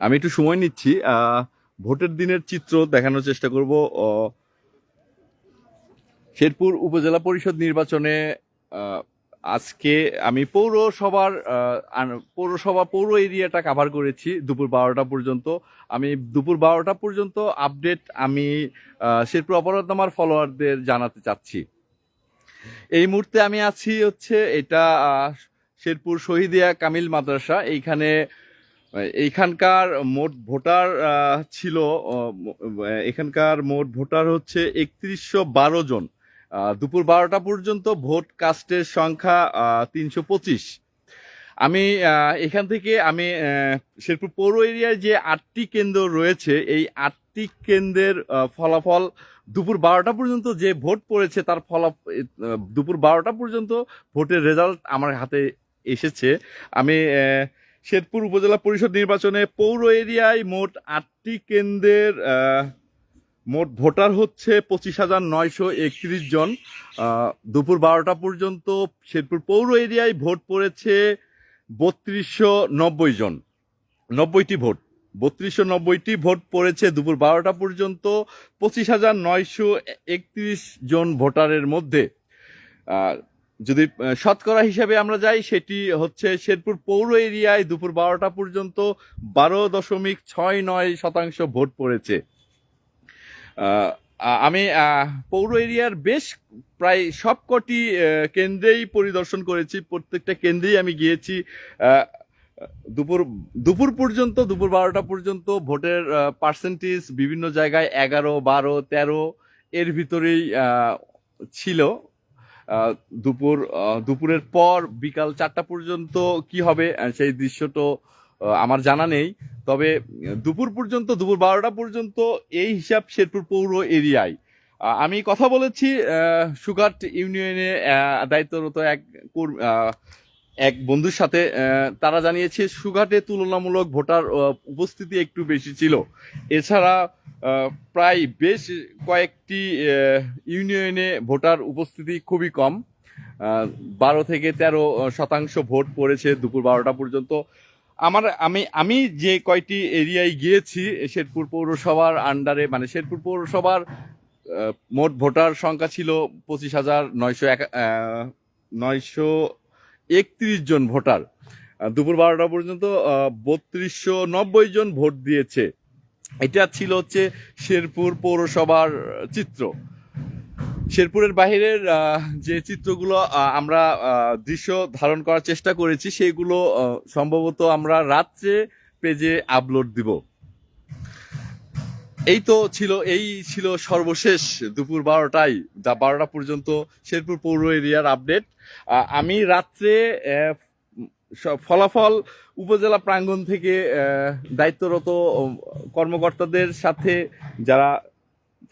আমি একটু সময় নিচ্ছি ভোটের দিনের চিত্র দেখানোর চেষ্টা করব শেরপুর উপজেলা পরিষদ নির্বাচনে আজকে আমি পৌরসভার পৌরসভা পৌর এরিয়াটা কাভার করেছি দুপুর বারোটা পর্যন্ত। আমি দুপুর বারোটা পর্যন্ত আপডেট আমি শেরপুর অপরাধনামার ফলোয়ারদের জানাতে চাচ্ছি। এই মুহূর্তে আমি আছি হচ্ছে এটা শেরপুর শহীদিয়া কামিল মাদ্রাসা। এইখানে এইখানকার মোট ভোটার ছিল এখানকার মোট ভোটার হচ্ছে একত্রিশশো বারো জন। দুপুর বারোটা পর্যন্ত ভোট কাস্টের সংখ্যা তিনশো পঁচিশ। আমি এখান থেকে আমি শেরপুর পৌর এরিয়ায় যে আটটি কেন্দ্র রয়েছে, এই আটটি কেন্দ্রের ফলাফল দুপুর বারোটা পর্যন্ত যে ভোট পড়েছে, তার ফলা দুপুর বারোটা পর্যন্ত ভোটের রেজাল্ট আমার হাতে এসেছে। আমি শেরপুর উপজেলা পরিষদ নির্বাচনে পৌর এরিয়ায় মোট আটটি কেন্দ্রের মোট ভোটার হচ্ছে পঁচিশ হাজার নয়শো একত্রিশ জন। দুপুর বারোটা পর্যন্ত শেরপুর পৌর এরিয়ায় ভোট পড়েছে বত্রিশশো নব্বই জন। নব্বইটি ভোট। বত্রিশশো নব্বইটি ভোট পড়েছে দুপুর বারোটা পর্যন্ত পঁচিশ হাজার নয়শো একত্রিশ জন ভোটারের মধ্যে। যদি শতকরা হিসাবে আমরা যাই, সেটি হচ্ছে শেরপুর পৌর এরিয়ায় দুপুর বারোটা পর্যন্ত বারো দশমিক ছয় নয় শতাংশ ভোট পড়েছে। আমি পৌর এরিয়ার বেশ প্রায় সবকটি কেন্দ্রেই পরিদর্শন করেছি। প্রত্যেকটা কেন্দ্রেই আমি গিয়েছি। দুপুর দুপুর পর্যন্ত, দুপুর বারোটা পর্যন্ত ভোটের পার্সেন্টেজ বিভিন্ন জায়গায় এগারো, বারো, তেরো এর ভিতরেই ছিল। দুপুর দুপুরের পর বিকাল চারটা পর্যন্ত কি হবে? সেই দৃশ্য তো আমার জানা নেই। তবে, দুপুর পর্যন্ত, দুপুর বারোটা পর্যন্ত এই হিসাব শেরপুর পৌর এরিয়ায়। আমি কথা বলেছি সুগার্ট ইউনিয়নে দায়িত্বরত এক এক বন্ধুর সাথে তারা জানিয়েছে সুঘাটে তুলনামূলক ভোটার উপস্থিতি একটু বেশি ছিল। এছাড়া প্রায় বেশ কয়েকটি ইউনিয়নে ভোটার উপস্থিতি খুবই কম। বারো থেকে তেরো শতাংশ ভোট পড়েছে দুপুর বারোটা পর্যন্ত। আমার, আমি আমি যে কয়টি এরিয়ায় গিয়েছি, শেরপুর পৌরসভার আন্ডারে মানে শেরপুর পৌরসভার মোট ভোটার সংখ্যা ছিল পঁচিশ হাজার নয়শো এক নয়শো একত্রিশ জন ভোটার। দুপুর বারোটা পর্যন্ত বত্রিশশো নব্বই জন ভোট দিয়েছে। এটা ছিল হচ্ছে শেরপুর পৌরসভার চিত্র। শেরপুরের বাহিরের যে চিত্রগুলো আমরা দৃশ্য ধারণ করার চেষ্টা করেছি, সেগুলো সম্ভবত আমরা রাত্রে পেজে আপলোড দিব। এই তো ছিল, এই ছিল সর্বশেষ দুপুর বারোটায় বারোটা পর্যন্ত শেরপুর পৌর এরিয়ার আপডেট। আমি রাত্রে ফলাফল উপজেলা প্রাঙ্গণ থেকে দায়িত্বরত কর্মকর্তাদের সাথে যারা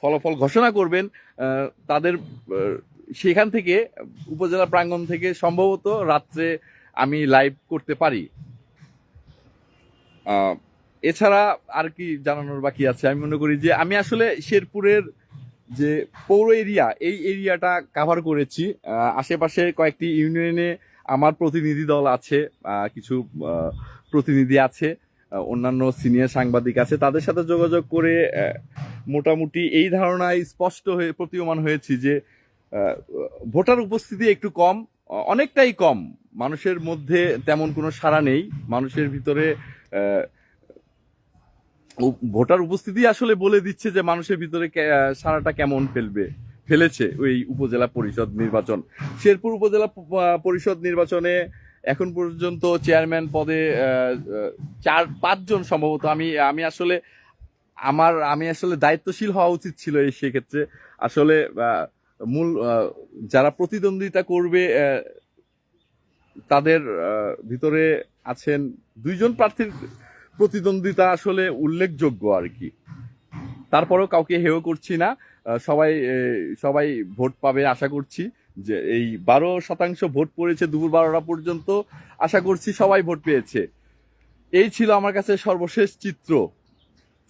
ফলাফল ঘোষণা করবেন তাদের সেখান থেকে, উপজেলা প্রাঙ্গণ থেকে সম্ভবত রাত্রে আমি লাইভ করতে পারি। এছাড়া আর কি জানানোর বাকি আছে? আমি মনে করি যে আমি আসলে শেরপুরের যে পৌর এরিয়া, এই এরিয়াটা কাভার করেছি। আশেপাশে কয়েকটি ইউনিয়নে আমার প্রতিনিধি দল আছে কিছু প্রতিনিধি আছে অন্যান্য সিনিয়র সাংবাদিক আছে। তাদের সাথে যোগাযোগ করে মোটামুটি এই ধারণায় স্পষ্ট হয়ে প্রতীয়মান হয়েছি যে ভোটার উপস্থিতি একটু কম, অনেকটাই কম। মানুষের মধ্যে তেমন কোনো সাড়া নেই। মানুষের ভিতরে ভোটার উপস্থিতি আসলে বলে দিচ্ছে যে মানুষের ভিতরে সাড়াটা কেমন ফেলবে, ফেলেছে ওই উপজেলা পরিষদ নির্বাচন। শেরপুর উপজেলা পরিষদ নির্বাচনে এখন পর্যন্ত চেয়ারম্যান পদে চার, পাঁচজন সম্ভবত। আমি আমি আসলে, আমার, আমি আসলে দায়িত্বশীল হওয়া উচিত ছিল এই সেক্ষেত্রে। আসলে মূল যারা প্রতিদ্বন্দ্বিতা করবে তাদের ভিতরে আছেন দুইজন প্রার্থীর প্রতিদ্বন্দ্বিতা আসলে উল্লেখযোগ্য আর কি। তারপরেও কাউকে হেয় করছি না। সবাই সবাই ভোট পাবে আশা করছি। যে এই বারো শতাংশ ভোট পড়েছে দুপুর বারোটা পর্যন্ত, আশা করছি সবাই ভোট পেয়েছে। এই ছিল আমার কাছে সর্বশেষ চিত্র,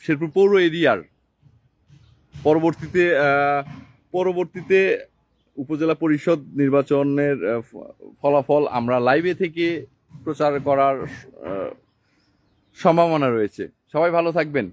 শেরপুর পৌর এরিয়ার। পরবর্তীতে পরবর্তীতে উপজেলা পরিষদ নির্বাচনের ফলাফল আমরা লাইভে থেকে প্রচার করার সম্ভাবনা রয়েছে। সবাই ভালো থাকবেন।